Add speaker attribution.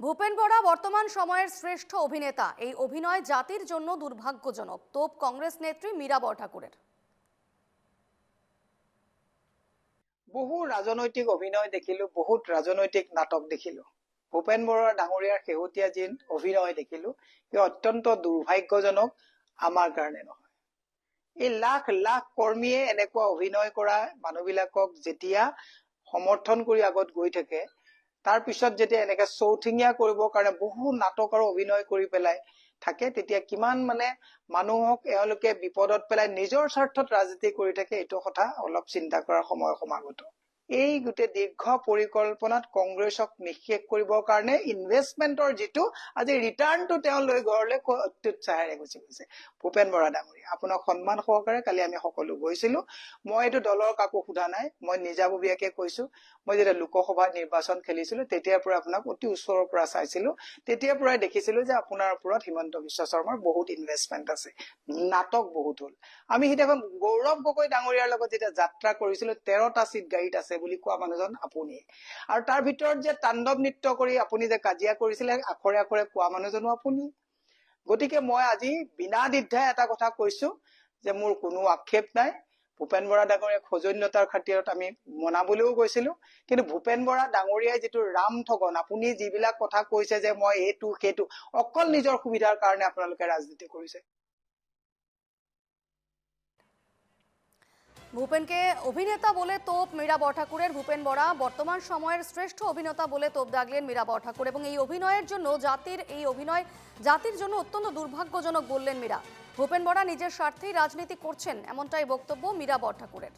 Speaker 1: ভূপেন বরা বর্তমান সময়ের শ্রেষ্ঠ অভিনেতা। এই অভিনয় জাতির জন্য দুর্ভাগ্যজনক। তোপ কংগ্রেস নেত্রী মীরা বরঠাকুরের।
Speaker 2: বহু ৰাজনৈতিক অভিনয় দেখিলো, বহুত ৰাজনৈতিক নাটক দেখিলো। ভূপেন বৰা ডাঙৰীয়াৰ শেহতীয়া যি অভিনয় দেখিলো সি অত্যন্ত দুৰ্ভাগ্যজনক আমাৰ কাৰণে নহয়। এই লাখ লাখ কৰ্মীয়ে এনেকুৱা অভিনয় কৰা মানুহবিলাকক যেতিয়া সমৰ্থন কৰি আগত গৈ থাকে তাৰ পিছত যেতিয়া এনেকে চৌঠিঙীয়া কৰিবৰ কাৰণে বহু নাটক আৰু অভিনয় কৰি পেলাই থাকে তেতিয়া কিমান মানে মানুহক এওঁলোকে বিপদত পেলাই নিজৰ স্বাৰ্থত ৰাজনীতি কৰি থাকে এইটো কথা অলপ চিন্তা কৰাৰ সময় সমাগত। এই গোটেই দীৰ্ঘ পৰিকল্পনাত কংগ্ৰেছক নিঃশেষ কৰিবৰ কাৰণে ইনভেষ্টমেণ্টৰ যিটো আজি ৰিটাৰ্ণটো তেওঁ লৈ ঘৰলৈ অত্যুৎসাহেৰে গুচি গৈছে। ভূপেন বৰা ডাঙৰীয়া আপোনাক সন্মান সহকাৰে কালি আমি সকলো গৈছিলো। মই এইটো দলৰ কাকো সোধা নাই মই নিজাববীয়াকে কৈছো। মই যেতিয়া লোকসভা নিৰ্বাচন খেলিছিলো তেতিয়াৰ পৰা আপোনাক অতি ওচৰৰ পৰা চাইছিলো। তেতিয়াৰ পৰাই দেখিছিলো যে আপোনাৰ ওপৰত হিমন্ত বিশ্ব শৰ্মাৰ বহুত ইনভেষ্টমেণ্ট আছে। নাটক বহুত হ'ল। আমি সিদিনাখন গৌৰৱ গগৈ ডাঙৰীয়াৰ লগত যেতিয়া যাত্ৰা কৰিছিলো তেৰটা চিট গাড়ীত আছে বুলি কোৱা মানুহজন আপুনিয়ে আৰু তাৰ ভিতৰত যে তাণ্ডৱ নৃত্য কৰি আপুনি যে কাজিয়া কৰিছিলে আখৰে আখৰে কোৱা মানুহজনো আপুনি। গতিকে মই আজি বিনা দ্বিধাই এটা কথা কৈছো যে মোৰ কোনো আক্ষেপ নাই। ভূপেন বৰা ডাঙৰীয়াক সৌজন্যতাৰ খাতিৰত আমি মনাবলৈও গৈছিলো। কিন্তু ভূপেন বৰা ডাঙৰীয়াই যিটো ৰাম ঠগন আপুনি যিবিলাক কথা কৈছে যে মই এইটো সেইটো অকল নিজৰ সুবিধাৰ কাৰণে আপোনালোকে ৰাজনীতি কৰিছে।
Speaker 1: ভূপেনকে অভিনেতা বলে তোপ মীরা বঠাকুরের ভূপেন বরা বর্তমান সময়ের শ্রেষ্ঠ অভিনেতা বলে তোপ দাগলেন মীরা বঠাকুর এবং এই অভিনয়ের জন্য জাতির, এই অভিনয় জাতির জন্য অত্যন্ত দুর্ভাগ্যজনক বললেন মীরা। ভূপেন বরা নিজের স্বার্থেই রাজনীতি করছেন, এমনটাই বক্তব্য মীরা বরঠাকুরের।